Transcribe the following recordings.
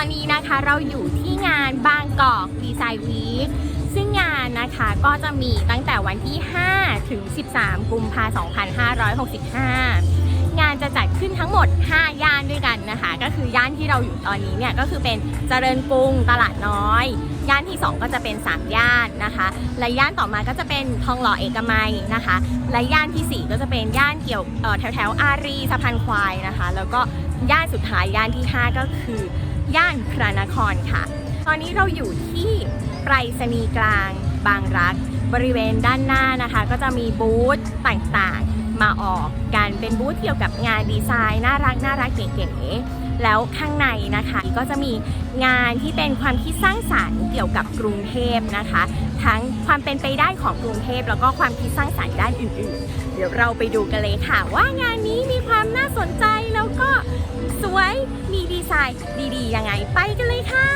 อนนี้นะคะเราอยู่ที่งานบางกอกดีไซน์วีคซึ่งงานนะคะก็จะมีตั้งแต่วันที่ 5 ถึง 13 กุมภาพันธ์2565 งานจะจัดขึ้นทั้งหมด 5 ย่านด้วยกันนะคะ ก็คือย่านที่เราอยู่ตอนนี้เนี่ยก็คือเป็นเจริญกรุงตลาดน้อย ย่านที่ 2 ก็จะเป็น 3 ย่านนะคะ และย่านต่อมาก็จะเป็นทองหล่อเอกมัยนะคะ และย่านทีสี่4 ก็จะเป็นย่านเกี่ยวแถวแถวอารีสะพานควายนะคะ แล้วก็ย่านสุดท้ายย่านที่ 5 ก็คือ ย่านพระนครค่ะ ตอนนี้เราอยู่ที่ไปรษณีย์กลางบางรัก บริเวณด้านหน้านะคะ ก็จะมีบูธต่างๆ มาออกกันเป็นบูธเกี่ยวกับงานดีไซน์น่ารักน่ารักเก๋ๆแล้วข้างในนะคะ ก็จะมีงานที่เป็นความคิดสร้างสารรค์เกี่ยวกับกรุงเทพนะคะ ทั้งความเป็นไปได้ของกรุงเทพแล้วก็ความคิดสร้างสรรค์ด้านอื่นๆ เดี๋ยวเราไปดูกันเลยค่ะ ว่างานนี้มีความน่าสนใจแล้วก็ วย มีดีไซน์ดีๆยังไงไปกันเลยค่ะ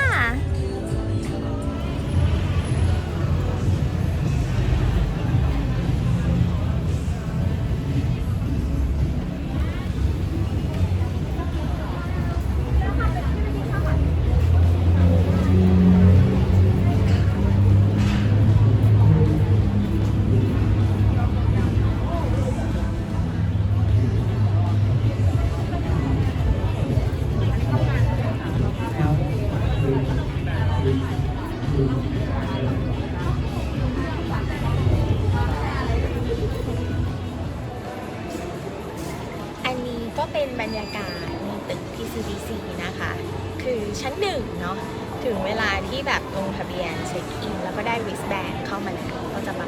ก็เป็นบรรยากาศในตึก TCDC นะคะ คือชั้นหนึ่งเนาะถึงเวลาที่แบบลงทะเบียนเช็คอิน แล้วก็ได้วิสแบนเข้ามาแล้วก็จะมา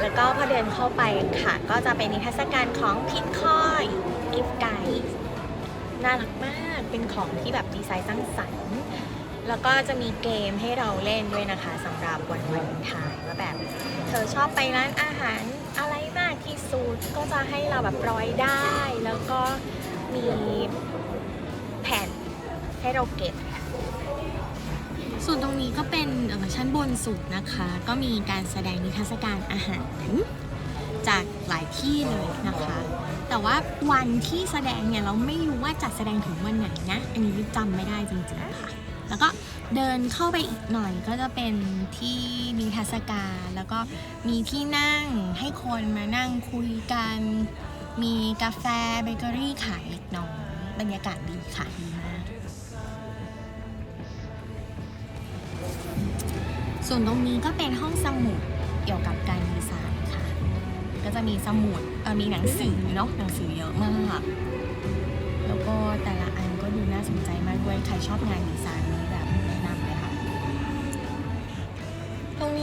แล้วก็พอเดินเข้าไปค่ะ ก็จะเป็นนิทรรศการของพิทคอยกิฟไกน่ารักมากเป็นของที่แบบดีไซน์สร้างสรรค์ แล้วก็จะมีเกมให้เราเล่นด้วยนะคะสำหรับวันวาเลนไทน์ว่าแบบ เธอชอบไปร้านอาหารอะไรมากที่สุดก็จะให้เราแบบร้อยได้ แล้วก็มีแผ่นให้เราเก็บส่วนตรงนี้ก็เป็นชั้นบนสุดนะคะ ก็มีการแสดงนิทรรศการอาหารจากหลายที่เลยนะคะ แต่ว่าวันที่แสดงเนี่ยเราไม่รู้ว่าจัดแสดงถึงวันไหนนะ อันนี้จำไม่ได้จริงๆค่ะ แล้วก็เดินเข้าไปอีกหน่อยก็จะเป็นที่นิทรรศการแล้วก็มีที่นั่งให้คนมานั่งคุยกัน มีกาแฟเบเกอรี่ขายเล็กน้อยบรรยากาศดีค่ะดีมาก ส่วนตรงนี้ก็เป็นห้องสมุดเกี่ยวกับการดีไซน์ค่ะ ก็จะมีสมุดมีหนังสือเนาะหนังสือเยอะมาก แล้วก็แต่ละอันก็ดูน่าสนใจมากด้วยใครชอบงานดีไซน์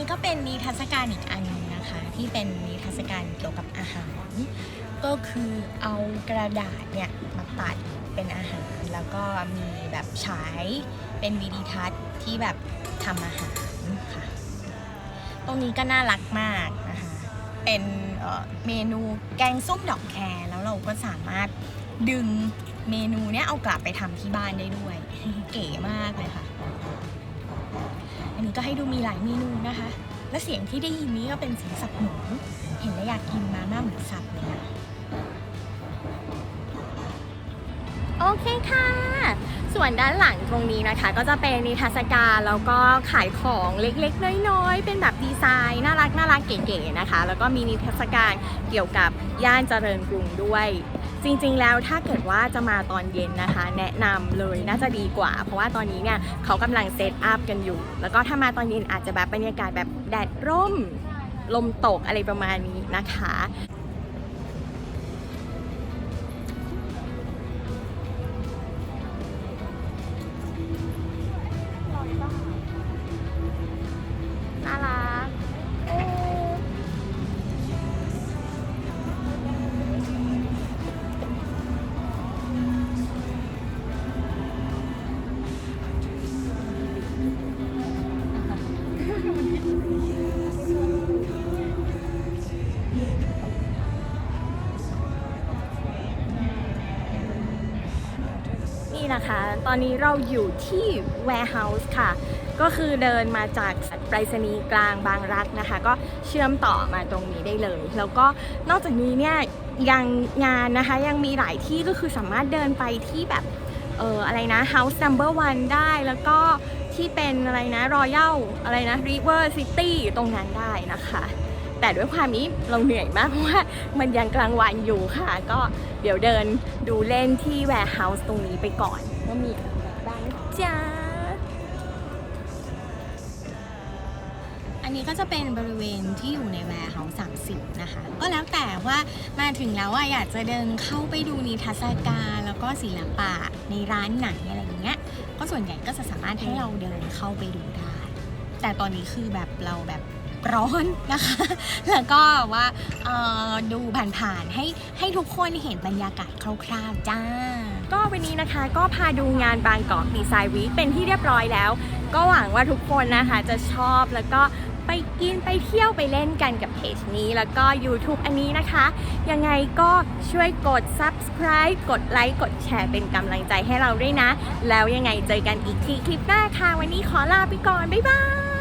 นี้ก็เป็นนิทรรศการอีกอันนึงนะคะ ที่เป็นนิทรรศการเกี่ยวกับอาหาร ก็คือเอากระดาษเนี่ยมาตัดเป็นอาหาร แล้วก็มีแบบฉายเป็นวิดีทัศน์ที่แบบทำอาหารค่ะ ตรงนี้ก็น่ารักมากนะคะเป็นเเมนูแกงส้มดอกแครแล้วเราก็สามารถดึงเมนูเนี้ยเอากลับไปทำที่บ้านได้ด้วย เก๋มากเลยค่ะ อันนี้ก็ให้ดูมีหลายเมนูนะคะ และเสียงที่ได้ยินนี้ก็เป็นเสียงสับหมูเห็นแล้วอยากกินมาม่าหมูสับเลยนะโอเคค่ะ ส่วนด้านหลังตรงนี้นะคะ ก็จะเป็นนิทรรศการแล้วก็ขายของเล็กๆ น้อยๆ เป็นแบบดีไซน์น่ารักน่ารักเก๋ๆนะคะ แล้วก็มีนิทรรศการเกี่ยวกับย่านเจริญกรุงด้วย จริงๆแล้วถ้าเกิดว่าจะมาตอนเย็นนะคะ แนะนำเลยน่าจะดีกว่า เพราะว่าตอนนี้เนี่ยเขากำลังเซตอัพกันอยู่ แล้วก็ถ้ามาตอนเย็นอาจจะแบบบรรยากาศแบบแดดร่ม ลมตกอะไรประมาณนี้นะคะ ตอนนี้เราอยู่ที่ warehouse ค่ะ ก็คือเดินมาจากไปรษณีย์กลางบางรักนะคะ ก็เชื่อมต่อมาตรงนี้ได้เลย แล้วก็นอกจากนี้เนี่ยยังงานนะคะยังมีหลายที่ก็คือสามารถเดินไปที่แบบเอออะไรนะ House Number One ได้แล้วก็ที่เป็นอะไรนะ Royal อะไรนะ River City ตรงนั้นได้นะคะ แต่ด้วยความนี้เราเหนื่อยมากเพราะว่ามันยังกลางวันอยู่ค่ะ ก็เดี๋ยวเดินดูเล่นที่ Warehouse ตรงนี้ไปก่อนว่ามีอะไรบ้างจ้าอันนี้ก็จะเป็นบริเวณที่อยู่ใน Warehouse 30นะคะ ก็แล้วแต่ว่ามาถึงแล้วอะอยากจะเดินเข้าไปดูนิทรรศการแล้วก็ศิลปะในร้านไหนอะไรอย่างเงี้ย ก็ส่วนใหญ่ก็จะสามารถให้เราเดินเข้าไปดูได้ แต่ตอนนี้คือแบบเราแบบ ร้อนนะคะ แล้วก็ว่าเอ่อดูผ่านๆให้ให้ทุกคนเห็นบรรยากาศคร่าวๆจ้า ก็วันนี้นะคะก็พาดูงานบางกอกดีไซน์วีคเป็นที่เรียบร้อยแล้ว ก็หวังว่าทุกคนนะคะจะชอบแล้วก็ไปกินไปเที่ยวไปเล่นกันกับเพจนี้ แล้วก็ YouTube อันนี้นะคะ ยังไงก็ช่วยกด subscribe กดไลค์กดแชร์เป็นกำลังใจให้เราด้วยนะ แล้วยังไงเจอกันอีกทีคลิปหน้าค่ะ วันนี้ขอลาไปก่อน บ๊ายบาย